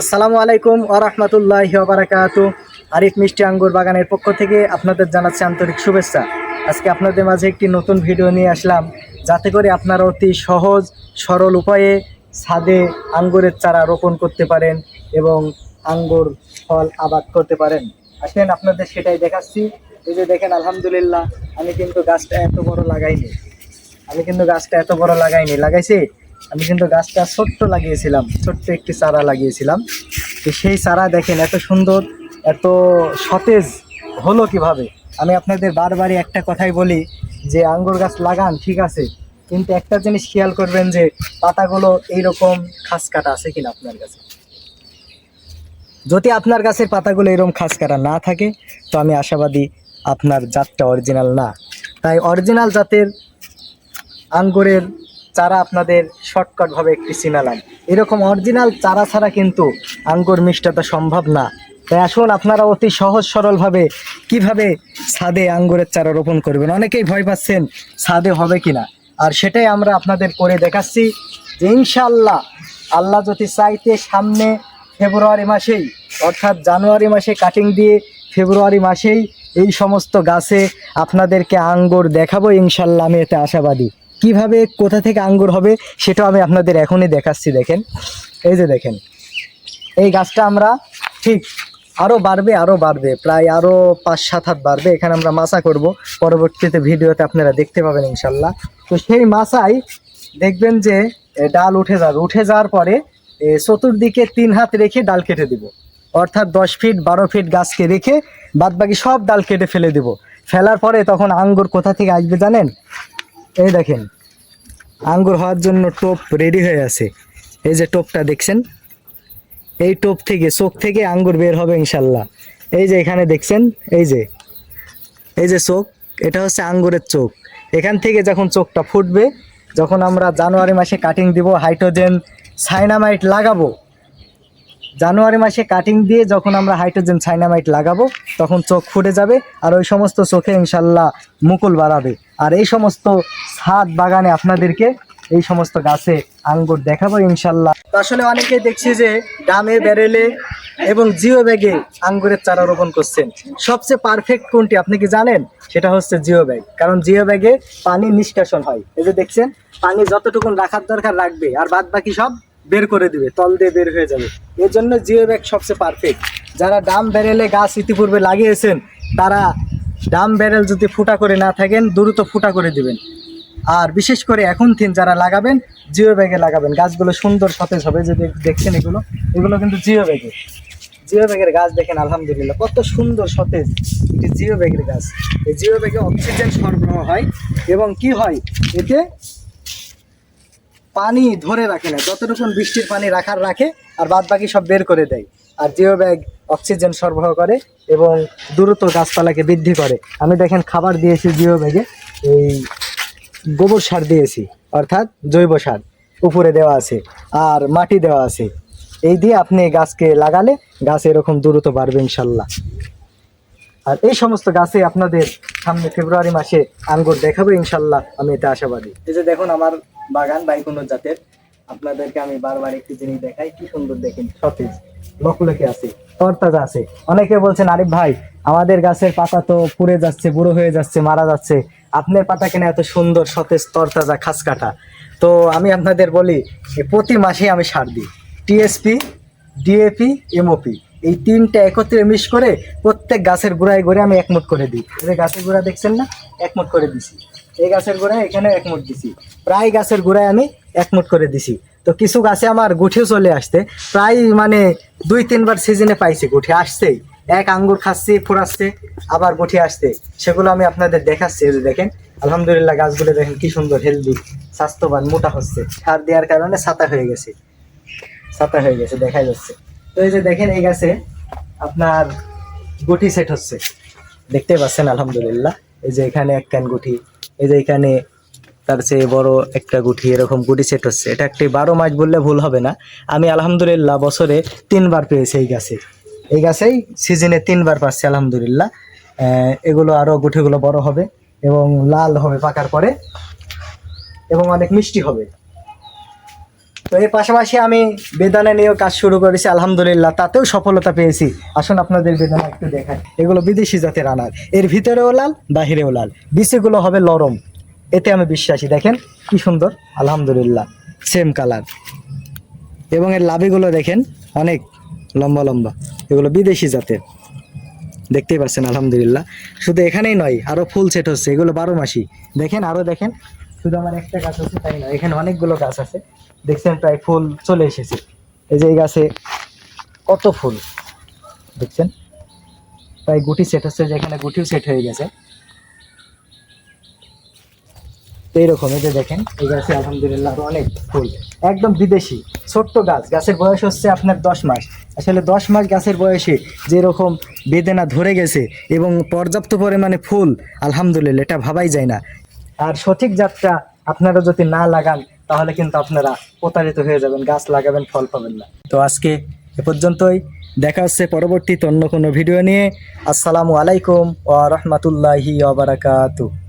আসসালামু আলাইকুম ও রহমতুল্লাহ বারাকাতু। আরিফ মিষ্টি আঙ্গুর বাগানের পক্ষ থেকে আপনাদের জানাচ্ছি আন্তরিক শুভেচ্ছা। আজকে আপনাদের মাঝে একটি নতুন ভিডিও নিয়ে আসলাম, যাতে করে আপনারা অতি সহজ, সরল উপায়ে ছাদে আঙ্গুরের চারা রোপণ করতে পারেন এবং আঙ্গুর ফল আবাদ করতে পারেন। আসেন, আপনাদের সেটাই দেখাচ্ছি। এই যে দেখেন, আলহামদুলিল্লাহ, আমি কিন্তু গাছটা এত বড় লাগাইনি। আমি কিন্তু গাছটা এত বড় লাগাইনি। লাগাইছি? আমি কিন্তু গাছটা ছোট্ট লাগিয়েছিলাম, ছোট্ট একটি চারা লাগিয়েছিলাম। তো সেই চারা দেখেন এত সুন্দর, এত সতেজ হলো কীভাবে? আমি আপনাদের বারবারই একটা কথাই বলি যে আঙ্গুর গাছ লাগান, ঠিক আছে। কিন্তু একটা জিনিস খেয়াল করবেন যে পাতাগুলো এইরকম খাস কাটা আছে কিনা আপনার কাছে। যদি আপনার গাছের পাতাগুলো এরকম খাস কাটা না থাকে, তো আমি আশাবাদী আপনার জাতটা অরিজিনাল না। তাই অরিজিনাল জাতের আঙ্গুরের চারা আপনাদের শর্টকাটভাবে একটি চিনালাম এরকম অরিজিনাল চারা ছাড়া কিন্তু আঙ্গুর মিষ্টাটা সম্ভব না। তাই আসুন আপনারা অতি সহজ সরলভাবে কীভাবে ছাদে আঙ্গুরের চারা রোপণ করবেন? অনেকেই ভয় পাচ্ছেন ছাদে হবে কিনা। আর সেটাই আমরা আপনাদের করে দেখাচ্ছি যে ইনশাল্লাহ আল্লাহ যদি চাইতে সামনে ফেব্রুয়ারি মাসেই, অর্থাৎ জানুয়ারি মাসে কাটিং দিয়ে ফেব্রুয়ারি মাসেই এই সমস্ত গাছে আপনাদেরকে আঙ্গুর দেখাবো ইনশাল্লাহ আমি এতে আশাবাদী। কীভাবে কোথা থেকে আঙ্গুর হবে সেটাও আমি আপনাদের এখনই দেখাচ্ছি, দেখেন। এই যে দেখেন, এই গাছটা আমরা ঠিক আরও বাড়বে আরও বাড়বে, প্রায় আরও পাঁচ, সাত হাত বাড়বে। এখানে আমরা মাছা করব। পরবর্তীতে ভিডিওতে আপনারা দেখতে পাবেন ইনশাল্লাহ। তো সেই মাছায় দেখবেন যে ডাল উঠে যাবে। উঠে যাওয়ার পরে চতুর্দিকে তিন হাত রেখে ডাল কেটে দিব। অর্থাৎ দশ ফিট, বারো ফিট গাছকে রেখে বাদবাকি সব ডাল কেটে ফেলে দিব। ফেলার পরে তখন আঙ্গুর কোথা থেকে আসবে জানেন? এই দেখেন, আঙ্গুর হওয়ার জন্য টোপ রেডি হয়ে আছে। এই যে টোপটা দেখছেন, এই টোপ থেকে, চোখ থেকে আঙ্গুর বের হবে ইনশাল্লাহ। এই যে এখানে দেখছেন, এই যে এই যে চোখ, এটা হচ্ছে আঙ্গুরের চোখ। এখান থেকে যখন চোখটা ফুটবে, যখন আমরা জানুয়ারি মাসে কাটিং দিব হাইড্রোজেন সাইনামাইট লাগাবো জানুয়ারি মাসে কাটিং দিয়ে যখন আমরা হাইড্রোজেন সাইনামাইট লাগাবো, তখন চোখ ফুটে যাবে আর ওই সমস্ত চোখে ইনশাল্লাহ মুকুল বাড়াবে। আর এই সমস্ত ছাদ বাগানে আপনাদেরকে এই সমস্ত গাছে আঙ্গুর দেখাবো ইনশাল্লাহ। আসলে অনেকেই দেখছি যে ডামে, ব্যারেলে এবং জিও ব্যাগে আঙ্গুরের চারা রোপণ করছেন। সবচেয়ে পারফেক্ট কোনটি আপনি কি জানেন? সেটা হচ্ছে জিও ব্যাগ কারণ জিও ব্যাগে পানি নিষ্কাশন হয়। এই যে দেখছেন, পানি যতটুকুন রাখার দরকার রাখবে। আর বাদ বাকি সব বের করে দিবে, তল দিয়ে বের হয়ে যাবে। এর জন্য জিও ব্যাগ সবচেয়ে পারফেক্ট যারা ডাম ব্যারেলে গাছ ইতিপূর্বে লাগিয়েছেন, তারা ডাম ব্যারেল যদি ফুটা করে না থাকেন, দ্রুত ফুটা করে দিবেন। আর বিশেষ করে এখন থিন যারা লাগাবেন জিও ব্যাগে লাগাবেন। গাছগুলো সুন্দর সতেজ হবে, যে দেখছেন এগুলো? এগুলো কিন্তু জিও ব্যাগে জিও ব্যাগের গাছ দেখেন, আলহামদুলিল্লাহ, কত সুন্দর সতেজ। এটি জিও ব্যাগের গাছ। এই জিও ব্যাগে অক্সিজেন সরবরাহ হয়। এবং কি হয়? এতে পানি ধরে রাখে না। যতটুকু বৃষ্টির পানি রাখার রাখে আর বাদ বাকি সব বের করে দেয়। আর জিও ব্যাগ অক্সিজেন সরবরাহ করে এবং দ্রুত গাছপালাকে বৃদ্ধি করে। আমি দেখেন খাবার দিয়েছি জিও ব্যাগে। এই গোবর সার দিয়েছি, অর্থাৎ জৈব সার। উপরে দেওয়া আছে আর মাটি দেওয়া আছে। এই দিয়ে আপনি গাছকে লাগালে গাছ এরকম দ্রুত বাড়বে ইনশাল্লাহ। আর এই সমস্ত গাছে আপনাদের সামনে ফেব্রুয়ারি মাসে আঙ্গুর দেখাবো ইনশাল্লাহ, আমি এতে আশাবাদী। এই যে দেখুন আমার বাগান বাইকুন্ন জাতের, আপনাদেরকে আমি বারবার একটি জিনিস দেখাই, কি সুন্দর দেখেন, সতেজ। লকলকে আছে, তরতাজা আছে। অনেকে বলছেন, আরিফ ভাই, আমাদের গাছের পাতা তো পুড়ে যাচ্ছে, বুড়ো হয়ে যাচ্ছে, মারা যাচ্ছে। আপনার পাতা কেন এত সুন্দর, সতেজ, তরতাজা খাস কাটা তো আমি আপনাদের বলি প্রতি মাসে আমি সার দিই। TSP, DAP, MOP. এই তিনটা একত্রে মিশ করে প্রত্যেক গাছের গোড়ায় গোড়ে আমি একমত করে দিই। গাছের গোড়া দেখছেন না? একমত করে দিছি। এই গাছের গোড়ায় এখানে একমত দিছি। প্রায় গাছের গোড়ায় আমি একমত করে দিছি। তো কিছু গাছে আমার গুঠিও চলে আসতে প্রায় মানে দুই, তিনবার সিজনে পাইছি, গুঠি আসছেই। এক আঙ্গুর খাচ্ছি, ফোরাচ্ছে, আবার গুঠি আসছে। সেগুলো আমি আপনাদের দেখাচ্ছি যে দেখেন। আলহামদুলিল্লাহ গাছগুলো দেখেন কি সুন্দর হেলদি স্বাস্থ্যবান, মোটা হচ্ছে। সার দেওয়ার কারণে ছাতা হয়ে গেছে। ছাতা হয়ে গেছে দেখা যাচ্ছে। তো এই যে দেখেন, এই গাছে আপনার গুটি সেট হচ্ছে। দেখতে পাচ্ছেন, আলহামদুলিল্লাহ। এই যে এখানে এক ক্যান গুটি, এই যে এখানে তার চেয়ে বড় একটা গুটি, এরকম গুটি সেট হচ্ছে। এটা একটি বারো মাস বললে ভুল হবে না। আমি আলহামদুলিল্লাহ বছরে তিনবার পেয়েছি এই গাছে। এই গাছেই সিজনে তিনবার পাচ্ছি, আলহামদুলিল্লাহ। এগুলো আরও গুটিগুলো বড় হবে এবং লাল হবে পাকার পরে এবং অনেক মিষ্টি হবে। তো এর পাশাপাশি আমি বেদানা নিয়েও কাজ শুরু করেছি, আলহামদুলিল্লাহ। তাতেও সফলতা পেয়েছি। আসুন আপনাদের বেদানা একটু দেখাই। এগুলো বিদেশি জাতের আনার। এর ভিতরেও লাল, বাহিরেও লাল। বিচিগুলো হবে লরম এতে আমি বিশ্বাসী। দেখেন কি সুন্দর। আলহামদুলিল্লাহ। সেম কালার এবং এর লাভিগুলো দেখেন অনেক লম্বা লম্বা। এগুলো বিদেশি জাতের। দেখতেই পাচ্ছেন, আলহামদুলিল্লাহ। শুধু এখানেই নয় আরও ফুল সেট হচ্ছে। এগুলো বারো মাসি। দেখেন আরও দেখেন। শুধু আমার একটা গাছ আছে, তাই না? এখানে অনেকগুলো গাছ আছে। দেখছেন প্রায় ফুল চলে এসেছে। এই যে এই গাছে কত ফুল? দেখছেন? প্রায় গুটি সেট হচ্ছে যেখানে গুটিও সেট হয়ে গেছে। এইরকম এই যে দেখেন, এই গাছে আলহামদুলিল্লাহ অনেক ফুল। একদম বিদেশি, ছোট্ট গাছ। গাছের বয়স হচ্ছে আপনার দশ মাস। আসলে দশ মাস গাছের বয়সে যেরকম বেদেনা ধরে গেছে এবং পর্যাপ্ত পরিমাণে ফুল, আলহামদুলিল্লাহ, এটা ভাবাই যায় না। আর সঠিক জাতটা আপনারা যদি না লাগান, তাহলে কিন্তু আপনারা প্রতারিত হয়ে যাবেন, গাছ লাগাবেন, ফল পাবেন না। তো আজকে এ পর্যন্তই। দেখা হচ্ছে পরবর্তীতে অন্য কোনো ভিডিও নিয়ে। আসসালামু আলাইকুম ওয়া রাহমাতুল্লাহি ওয়া বারাকাতুহু